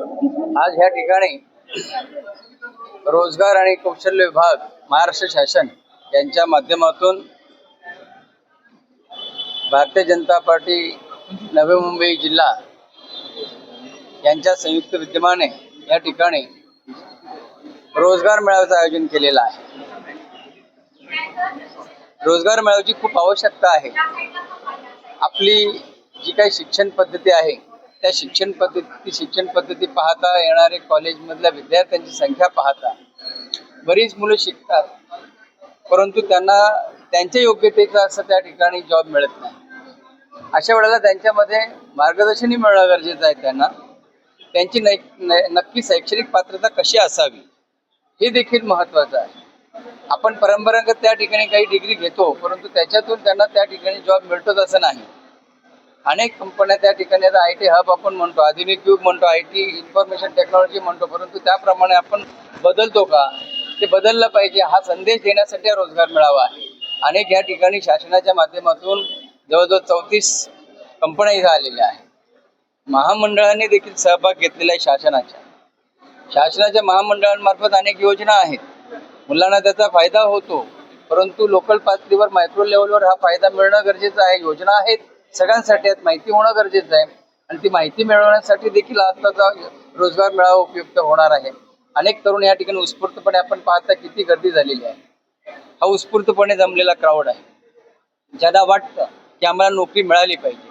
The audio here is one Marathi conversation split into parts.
आज ह्या ठिकाणी रोजगार आणि कौशल्य विभाग महाराष्ट्र शासन यांच्या माध्यमातून भारतीय जनता पार्टी नवी मुंबई जिल्हा यांच्या संयुक्त विद्यमाने या ठिकाणी रोजगार मेळाव्याचं आयोजन केलेलं आहे. रोजगार मेळाव्याची खूप आवश्यकता आहे. आपली जी काही शिक्षण पद्धती आहे त्या शिक्षण पद्धती शिक्षण पद्धती पाहता येणारे कॉलेजमधल्या विद्यार्थ्यांची संख्या पाहता बरीच मुलं शिकतात. परंतु त्यांना त्यांच्या योग्यतेचा असं त्या ठिकाणी जॉब मिळत नाही. अशा वेळेला त्यांच्यामध्ये मार्गदर्शनही मिळणं गरजेचं आहे त्यांना. त्यांची नै नक्की शैक्षणिक पात्रता कशी असावी हे देखील महत्त्वाचं आहे. आपण परंपरागत त्या ठिकाणी काही डिग्री घेतो परंतु त्याच्यातून त्यांना त्या ठिकाणी जॉब मिळतोच असं नाही. अनेक कंपन्या त्या ठिकाणी आता आय टी हब आपण म्हणतो आधुनिक युग म्हणतो आय टी इन्फॉर्मेशन टेक्नॉलॉजी म्हणतो परंतु त्याप्रमाणे आपण बदलतो का? ते बदललं पाहिजे. हा संदेश देण्यासाठी रोजगार मिळावा. आहे अनेक या ठिकाणी शासनाच्या माध्यमातून जवळजवळ चौतीस कंपन्या इथं आलेल्या आहेत. महामंडळाने देखील सहभाग घेतलेला आहे शासनाच्या शासनाच्या महामंडळांमार्फत अनेक योजना आहेत. मुलांना त्याचा फायदा होतो परंतु लोकल पातळीवर मायक्रो लेवलवर हा फायदा मिळणं गरजेचं आहे. योजना आहेत. सगळ्यांसाठी आहेत माहिती होणं गरजेचं आहे. आणि ती माहिती मिळवण्यासाठी देखील आत्ताचा रोजगार मेळावा उपयुक्त होणार आहे. अनेक तरुण या ठिकाणी उत्स्फूर्तपणे आपण पाहता किती गर्दी झालेली आहे. हा उत्स्फूर्तपणे जमलेला क्राऊड आहे. ज्यांना वाटतं की आम्हाला नोकरी मिळाली पाहिजे.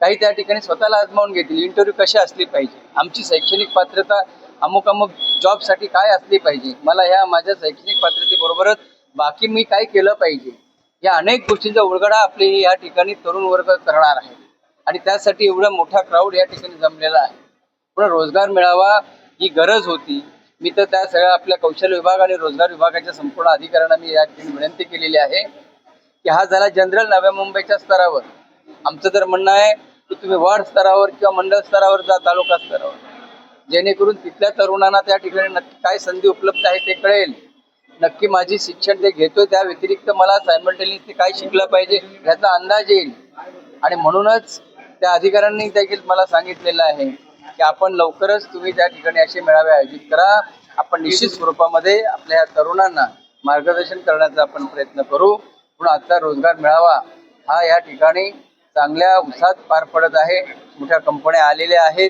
काही त्या ठिकाणी स्वतःला आजमावून घेतील. इंटरव्ह्यू कशी असली पाहिजे? आमची शैक्षणिक पात्रता अमुक अमुक जॉबसाठी काय असली पाहिजे? मला ह्या माझ्या शैक्षणिक पात्रतेबरोबरच बाकी मी काय केलं पाहिजे? या अनेक गोष्टींचा उलगडा आपले या ठिकाणी तरुण वर्ग करणार आहे. आणि त्यासाठी एवढा मोठा क्राऊड या ठिकाणी जमलेला आहे. पण रोजगार मिळावा ही गरज होती. मी तर त्या सगळ्या आपल्या कौशल्य विभाग आणि रोजगार विभागाच्या संपूर्ण अधिकाऱ्यांना मी या ठिकाणी विनंती केलेली आहे की हा झाला जनरल नव्या मुंबईच्या स्तरावर. आमचं तर म्हणणं आहे की तुम्ही वार्ड स्तरावर किंवा मंडळ स्तरावर जा तालुका स्तरावर. जेणेकरून तिथल्या तरुणांना त्या ठिकाणी नक्की काय संधी उपलब्ध आहे ते कळेल. नक्की माझी शिक्षण जे घेतोय त्या व्यतिरिक्त मला सायमल्टेनियसली काय शिकलं पाहिजे याचा अंदाज येईल. आणि म्हणूनच त्या अधिकाऱ्यांनी देखील मला सांगितलेलं आहे की आपण लवकरच तुम्ही त्या ठिकाणी असे मेळावे आयोजित करा. आपण निश्चित स्वरूपामध्ये आपल्या तरुणांना मार्गदर्शन करण्याचा आपण प्रयत्न करू. पण आजचा रोजगार मिळावा हा या ठिकाणी चांगल्या उत्साहात पार पडत आहे. मोठ्या कंपन्या आलेल्या आहेत.